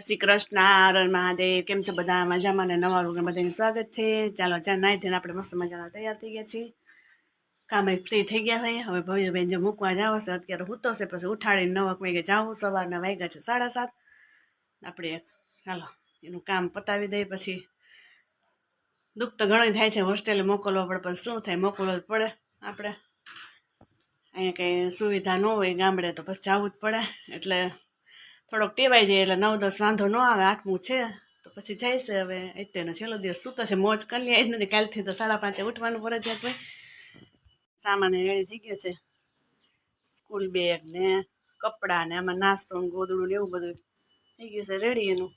શ્રી કૃષ્ણ હરણ મહાદેવ, કેમ છો બધા? મજામાં ને નવા રોગને બધાને સ્વાગત છે. ચાલો, ચાલ, નાઈ થઈને આપણે મસ્ત મજાના તૈયાર થઈ ગયા છીએ. કામે ફ્રી થઈ ગયા હોય. હવે ભવ્યબેન જો મૂકવા જાવ છે અત્યારે ઉતરશે પછી ઉઠાડીને નવક વાગે જાવું સવારના વાગ્યા છે સાડા સાત. આપણે ચાલો એનું કામ પતાવી દઈએ પછી. દુઃખ તો ઘણું થાય છે હોસ્ટેલે મોકલવો પડે, પણ શું થાય? મોકલવું જ પડે આપણે. અહીંયા કંઈ સુવિધા ન હોય ગામડે તો પછી જવું જ પડે. એટલે થોડોક ટેવાઈ જાય એટલે નવ દસ વાંધો ન આવે આઠમું છે તો પછી જાય છે હવે. અત્યારનો છેલ્લો દિવસ સૂતો છે, મોજ કરી આવી જ નથી, કાલથી તો સાડા પાંચે ઉઠવાનું ફરજિયાત હોય. સામાન રેડી થઈ ગયો છે. સ્કૂલ બેગ ને કપડાં ને આમાં નાસ્તો ગોદડું ને એવું બધું થઈ ગયું છે રેડી એનું.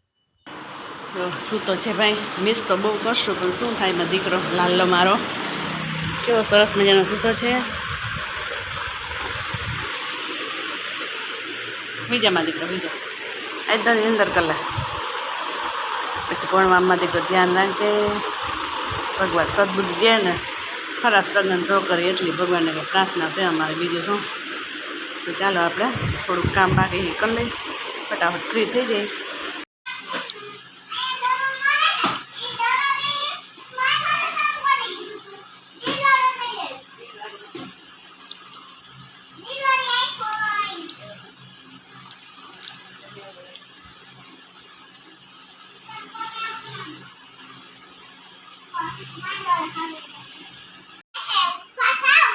તો સૂતો છે ભાઈ. મિસ તો બહુ કરશું, પણ શું થાય એમાં દીકરો, લાલ્લો મારો. કેવો સરસ મજાનો સૂતો છે. બીજામાં દીકરો, બીજા. એકદમ અંદર કલાક પછી ભણવામાં દીકરો ધ્યાન રાખજે. ભગવાન સદબુદ્ધિ દે ને. ખરાબ સગન તો કરે એટલી. ભગવાનને કંઈ પ્રાર્થના છે અમારે બીજું શું? તો ચાલો આપણે થોડુંક કામ બાકી કરી લઈ ફટાફટ ફ્રી થઈ જાય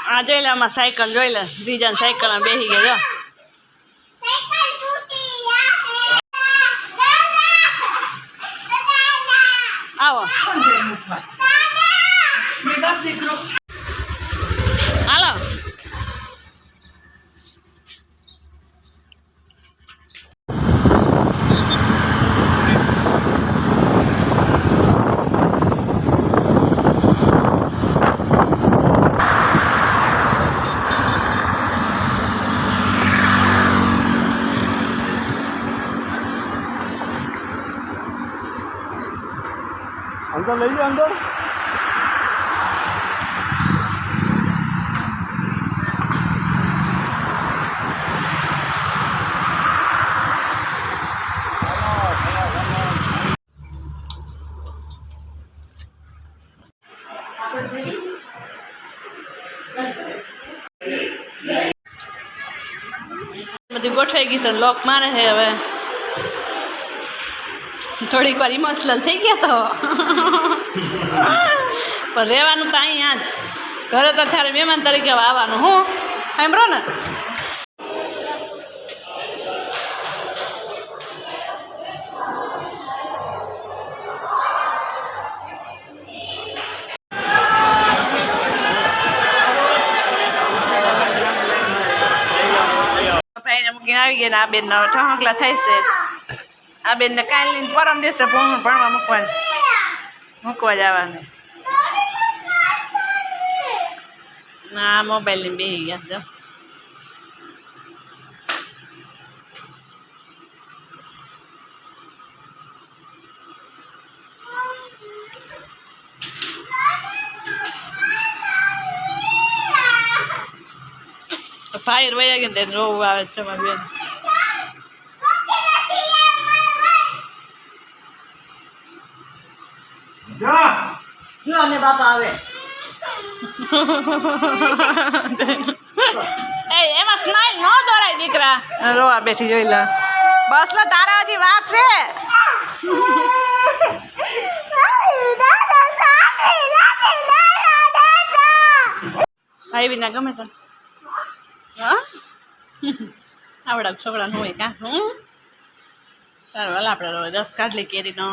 આ જોઈ લે આમાં સાયકલ જોઈ લે બીજાને સાયકલમાં બેસી ગયા જો આવો હાલો અંદર લઈ લો અંદર. બધી ગોઠવાઈ ગઈ છે લોક મારે છે હવે. થોડીક વાર ઇમોશનલ થઈ ગયા તો. પણ રહેવાનું તો અહીંયા જ. ઘરે તો ત્યારે મહેમાન તરીકે આવવાનું, હું? સાંભળો ને. આવી ગયા આ બેન ઠહકલા થાય છે. આ બેનને કાલની પરમ દિવસે ભણ- ભણવા મૂકવા મૂકવા જવાનું ના મોબાઈલની બેસી ગયા જો ભાઈ વયા ગયા ને તેને રોવું આવે છે મારી બેન જો. અને બાપા આવે. એ એમાં સ્માઈલ ન દોરાય દીકરા. રોવા બેઠી જોઈ લે. બસ લો તારા હજી વાર છે. ભાઈ વિના ગમે તો. હા? આવડા છોકરાનું હોય કા? હું સારું હાલ આપણે કાઢ દસ કેરી કેરીનો.